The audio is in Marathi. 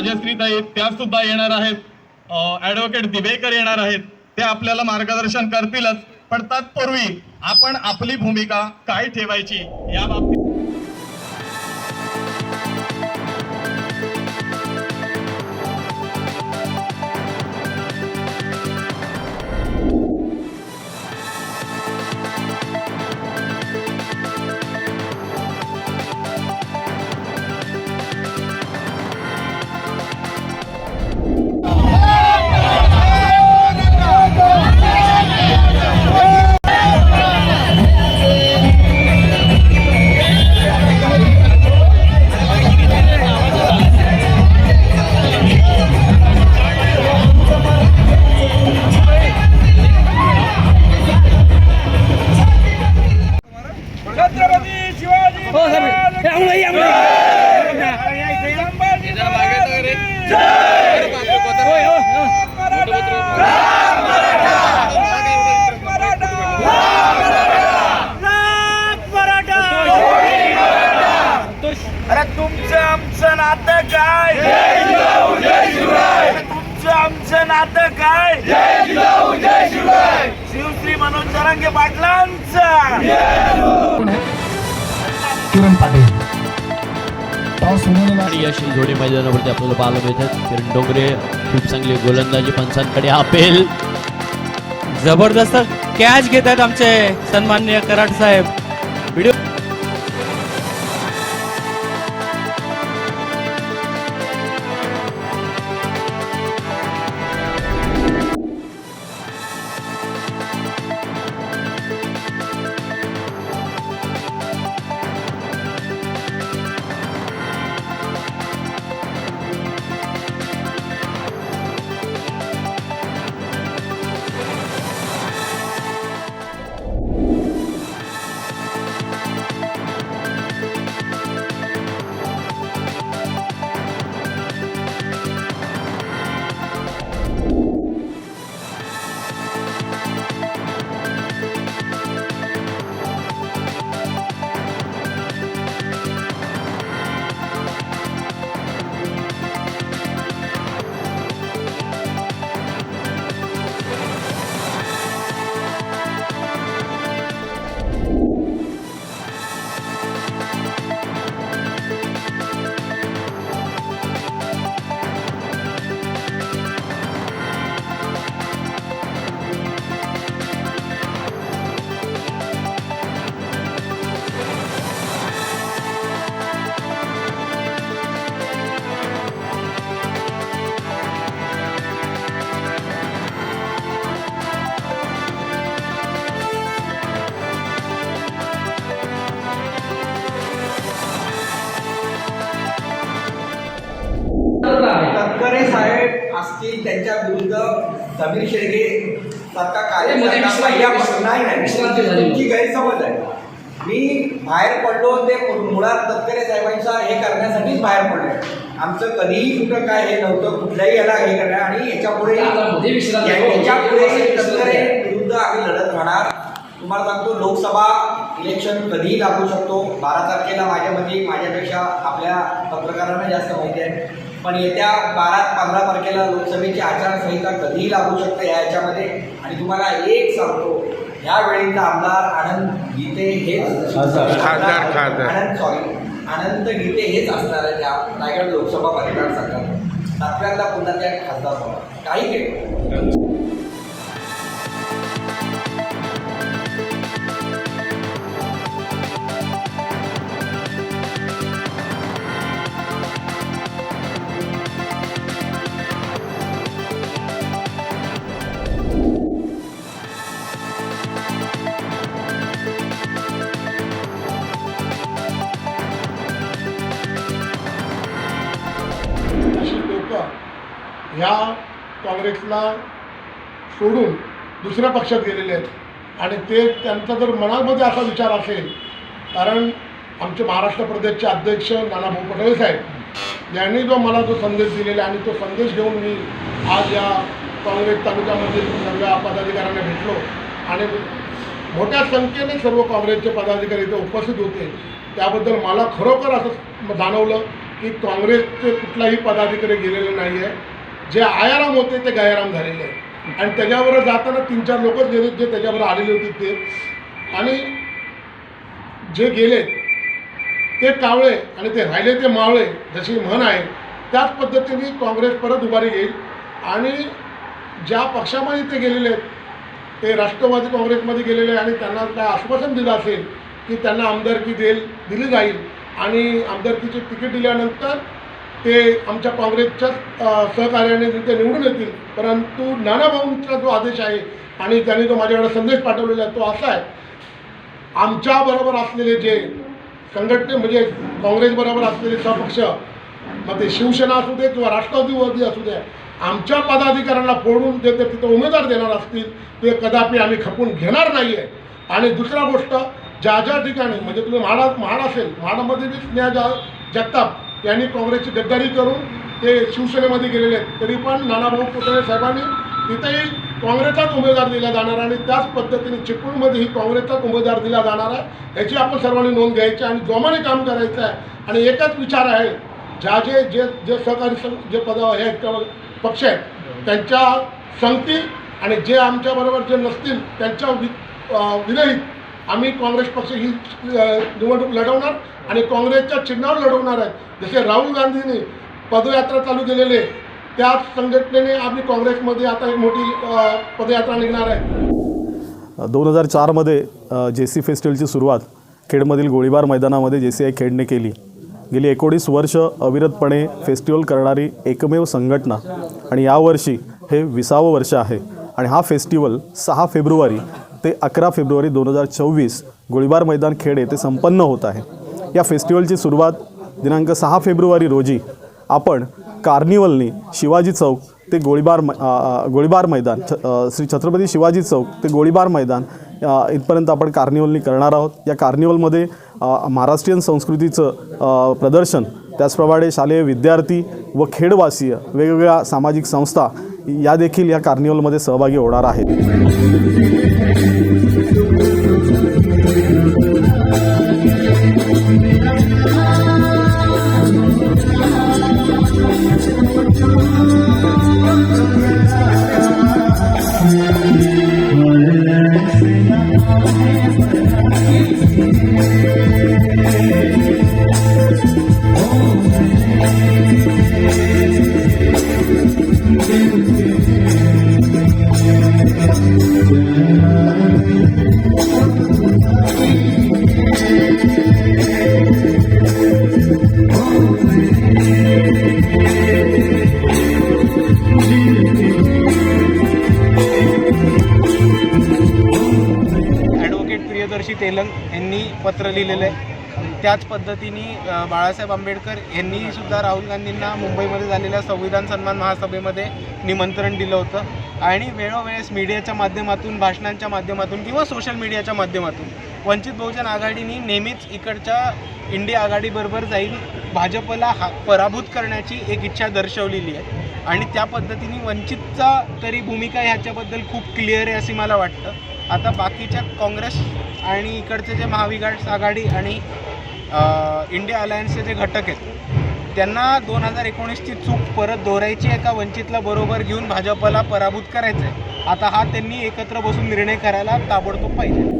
राजश्रीताई त्या सुद्धा येणार आहेत. ऍडव्होकेट दिबेकर येणार आहेत. ते आपल्याला मार्गदर्शन करतीलच. पण तत्पूर्वी आपण आपली भूमिका काय ठेवायची? या बाबतीत नातं काय? शिवश्री मनोज जरांगे पाटलांचं. किरण पाटील. आणि या मैदानावरती आपल्याला पाहायला मिळतात. किरण डोंगरे खूप चांगली गोलंदाजी पंचांकडे अपेल जबरदस्त कॅच घेत आहेत आमचे सन्माननीय कराड साहेब. व्हिडिओ त्यांच्या विरुद्ध समीर शेळके सारखा पहिल्यापासून नाही. नाही तुमची गैरसमज आहे. मी बाहेर पडलो ते मुळात तटकरे साहेबांचा हे करण्यासाठीच बाहेर पडलोय आमचं कधीही कुठं काय हे नव्हतं कुठल्याही याला हे करणार आणि याच्यापुढे याच्यापुढे तटकरे विरुद्ध आम्ही लढत राहणार. तुम्हाला सांगतो लोकसभा इलेक्शन कधीही लागू शकतो. बारा तारखेला माझ्या माझ्यापेक्षा आपल्या पत्रकारांना जास्त माहिती आहे. पण येत्या बारा पंधरा तारखेला लोकसभेची आचारसंहिता कधीही लागू शकते या याच्यामध्ये. आणि तुम्हाला एक सांगतो यावेळीचा आमदार आनंद गीते हेच खासदार, खासदार. आनंद सॉरी आनंद गीते हेच असणार आहे त्या रायगड लोकसभा मतदारसंघात. सातव्यांदा पुन्हा त्या खासदार होणार काही केलं. ह्या काँग्रेसला सोडून दुसऱ्या पक्षात गेलेले आहेत. आणि ते त्यांचा जर मनामध्ये असा विचार असेल कारण आमचे महाराष्ट्र प्रदेशचे अध्यक्ष नानाभाऊ पटोले साहेब यांनी जो मला जो संदेश दिलेला आणि तो संदेश घेऊन मी आज या काँग्रेस तालुक्यामधील सर्व पदाधिकाऱ्यांना भेटलो. आणि मोठ्या संख्येने सर्व काँग्रेसचे पदाधिकारी इथे उपस्थित होते. त्याबद्दल मला खरोखर असं जाणवलं की काँग्रेसचे कुठलाही पदाधिकारी गेलेले नाही आहे जे आयाराम होते ते गायाराम झालेले आहेत. आणि त्याच्यावर जाताना तीन चार लोकच गेले जे त्याच्यावर आलेले होते ते. आणि जे गेले ते कावळे आणि ते राहिले ते मावळे जशी म्हण आहे त्याच पद्धतीने काँग्रेस परत उभारी घेईल. आणि ज्या पक्षामध्ये ते गेलेले आहेत ते राष्ट्रवादी काँग्रेसमध्ये गेलेले आणि त्यांना काय आश्वासन दिलं असेल की त्यांना आमदारकी देईल दिली जाईल. आणि आमदारकीची तिकीट दिल्यानंतर ते आमच्या काँग्रेसच्या सहकार्याने ते निवडून येतील. परंतु नानाभाऊंचा जो आदेश आहे आणि त्यांनी जो माझ्याकडे संदेश पाठवलेला आहे तो असा आहे. आमच्याबरोबर असलेले जे संघटने म्हणजे काँग्रेसबरोबर असलेले सपक्ष मग ते शिवसेना असू दे किंवा राष्ट्रवादीवादी असू दे आमच्या पदाधिकाऱ्यांना फोडून जे ते तिथं उमेदवार देणार असतील ते कदापि आम्ही खपून घेणार नाही आहे आणि दुसरा गोष्ट ज्या ज्या ठिकाणी म्हणजे तुम्ही म्हाडा म्हाड असेल म्हाडामध्ये बी स्नेहा जा जगताप त्यांनी काँग्रेसची गद्दारी करून ते शिवसेनेमध्ये गेलेले आहेत. तरी पण नानाभाऊ पुतळे साहेबांनी तिथेही काँग्रेसचाच उमेदवार दिला जाणार आणि त्याच पद्धतीने चिपळूणमध्येही काँग्रेसचाच उमेदवार दिला जाणार आहे. याची आपण सर्वांनी नोंद घ्यायची आणि जोमाने काम करायचं आहे. आणि एकच विचार आहे ज्या जे जे जे सहकारी सं जे पद हे आहेत पक्ष आहेत त्यांच्या संगती आणि जे आमच्याबरोबर जे नसतील त्यांच्या वि विरहित आम्ही काँग्रेस पक्ष ही निवडणूक लढवणार आणि काँग्रेसच्या चिन्हावर लढवणार आहेत जसे राहुल गांधींनी पदयात्रा चालू केलेले त्या संघटनेने आम्ही काँग्रेसमध्ये आता एक मोठी पदयात्रा निघणार आहे. दोन हजार चारमध्ये जे सी फेस्टिवलची सुरुवात खेडमधील गोळीबार मैदानामध्ये जे सी आय खेडने केली. गेली एकोणीस वर्ष अविरतपणे फेस्टिवल करणारी एकमेव संघटना. आणि यावर्षी हे विसावं वर्ष आहे. आणि हा फेस्टिवल सहा फेब्रुवारी ते अकरा फेब्रुवारी दोन हजार चोवीस गोळीबार मैदान खेड येथे संपन्न होत आहे. या फेस्टिवलची सुरुवात दिनांक सहा फेब्रुवारी रोजी आपण कार्निवलनी शिवाजी चौक ते गोळीबार मै- गोळीबार मैदान छ श्री छत्रपती शिवाजी चौक ते गोळीबार मैदान इथपर्यंत आपण कार्निवलनी करणार आहोत. या कार्निवलमध्ये महाराष्ट्रीयन संस्कृतीचं प्रदर्शन त्याचप्रमाणे शालेय विद्यार्थी व खेडवासीय वेगवेगळ्या सामाजिक संस्था या देखील या कार्निवलमध्ये सहभागी होणार आहेत. यांनी पत्र लिहिलेलं आहे. त्याच पद्धतीने बाळासाहेब आंबेडकर यांनी सुद्धा राहुल गांधींना मुंबईमध्ये झालेल्या संविधान सन्मान महासभेमध्ये निमंत्रण दिलं होतं. आणि वेळोवेळेस मीडियाच्या माध्यमातून भाषणांच्या माध्यमातून किंवा सोशल मीडियाच्या माध्यमातून वंचित बहुजन आघाडीने नेहमीच इकडच्या इंडिया आघाडीबरोबर जाईल भाजपला हा पराभूत करण्याची एक इच्छा दर्शवलेली आहे. आणि त्या पद्धतीने वंचितचा तरी भूमिका ह्याच्याबद्दल खूप क्लिअर आहे असे मला वाटतं. आता बाकीच्या काँग्रेस आणि इकडचे जे महाविकास आघाडी आणि इंडिया अलायन्सचे जे घटक आहेत त्यांना दोन हजार एकोणीसची चूक परत दोहरायची आहे का? वंचितला बरोबर घेऊन भाजपला पराभूत करायचं आहे आता हा त्यांनी एकत्र बसून निर्णय करायला ताबडतोब पाहिजे.